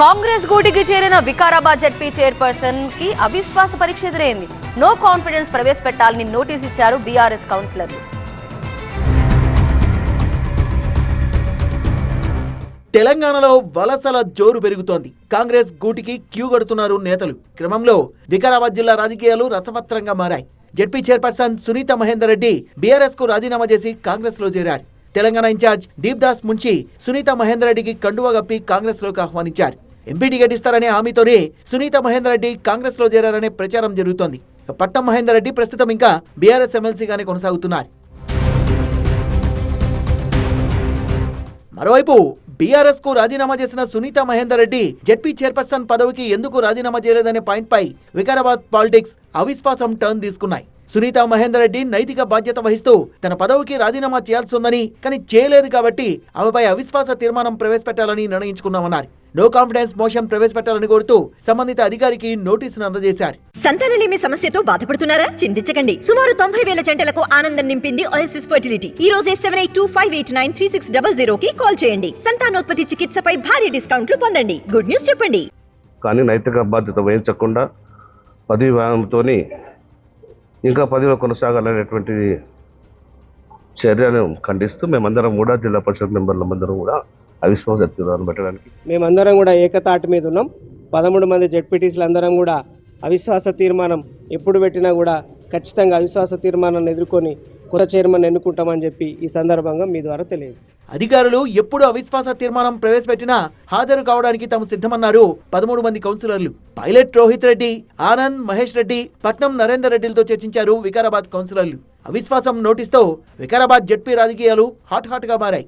కాంగ్రెస్ గూటికి చేరిన వికారాబాద్ జడ్పీ చైర్పర్సన్కి అవిశ్వాస పరీక్ష ఎదురైంది. నో కాన్ఫిడెన్స్ ప్రవేశపెట్టాలని నోటీస్ ఇచ్చారు బీఆర్ఎస్ కౌన్సిలర్లు. తెలంగాణలో వలసల జోరు పెరుగుతోంది. కాంగ్రెస్ గూటికి క్యూ కడుతున్నారు నేతలు. క్రమంలో వికారాబాద్ జిల్లా రాజకీయాలు రసపత్రంగా మారాయి. జడ్పీ చైర్పర్సన్ సునీత మహేందర్ రెడ్డి బీఆర్ఎస్కు రాజీనామా చేసి కాంగ్రెస్లో చేరారు. తెలంగాణ ఇన్ఛార్జ్ దీప్ దాస్ ముంచి సునీత మహేందర్ రెడ్డికి కండువా కప్పి కాంగ్రెస్లోకి ఆహ్వానించారు. ఎంపీ టికెట్ ఇస్తారనే హామీతోనే సునీత మహేందర్ రెడ్డి కాంగ్రెస్లో చేరారనే ప్రచారం జరుగుతోంది. పట్టం మహేందర్ రెడ్డి ప్రస్తుతం ఇంకా బీఆర్ఎస్ ఎమ్మెల్సీగానే కొనసాగుతున్నారు. మరోవైపు బీఆర్ఎస్కు రాజీనామా చేసిన సునీత మహేందర్ రెడ్డి జెడ్పీ చైర్పర్సన్ పదవికి ఎందుకు రాజీనామా చేయలేదనే పాయింట్ పై వికారాబాద్ పాలిటిక్స్ అవిశ్వాసం టర్న్ తీసుకున్నాయి. సునీత మహేందర్ రెడ్డి నైతిక బాధ్యత వహిస్తూ తన పదవికి రాజీనామా చేయాల్సి ఉందని కానీ చేయలేదు కాబట్టి ఆమెపై అవిశ్వాస తీర్మానం ప్రవేశపెట్టాలని నిర్ణయించుకున్నామన్నారు. నో కాన్ఫిడెన్స్ మోషన్ ప్రవేశపెట్టాలని కోరుతూ సంబంధిత అధికారికి నోటీసును అందజేశారు. సంతానలేమి సమస్యతో బాధపడుతున్నారా? చింతించకండి. సుమారు తొంభై వేల జంటలకు ఆనందం నింపింది ఓఎస్ఎస్ ఫర్టిలిటీ ఈ రోజే seven eight two five eight nine three six double zero కి కాల్ చేయండి. సంతానోత్పత్తి చికిత్సపై భారీ డిస్కౌంట్లు పొందండి. గుడ్ న్యూస్ చెప్పండి. కానీ నైతిక బాధ్యత వహించకుండా పదవి వ్యాయామంతోని ఇంకా పదవిలో కొనసాగాలనేటువంటి చర్యను ఖండిస్తూ మేమందరం కూడా జిల్లా పరిషత్ మెంబర్లందరం కూడా అవిశ్వాస తీర్మానం పెట్టడానికి మేమందరం కూడా ఏకతాటి మీద ఉన్నాం. పదమూడు మంది జెడ్పీటీసీలు అందరం కూడా అవిశ్వాస తీర్మానం ఎప్పుడు పెట్టినా కూడా ఖచ్చితంగా అవిశ్వాస తీర్మానాన్ని ఎదుర్కొని కొత్త చైర్మన్ ఎన్నుకుంటామని చెప్పి ఈ సందర్భంగా మీ ద్వారా తెలియదు అధికారులు ఎప్పుడు అవిశ్వాస తీర్మానం ప్రవేశపెట్టినా హాజరు కావడానికి తాము సిద్ధమన్నారు పదమూడు మంది కౌన్సిలర్లు. పైలట్ రోహిత్ రెడ్డి ఆనంద్ మహేష్ రెడ్డి పట్నం నరేందర్ రెడ్డిలతో చర్చించారు వికారాబాద్ కౌన్సిలర్లు. అవిశ్వాసం నోటీస్తో వికారాబాద్ జడ్పీ రాజకీయాలు హాట్ హాట్గా మారాయి.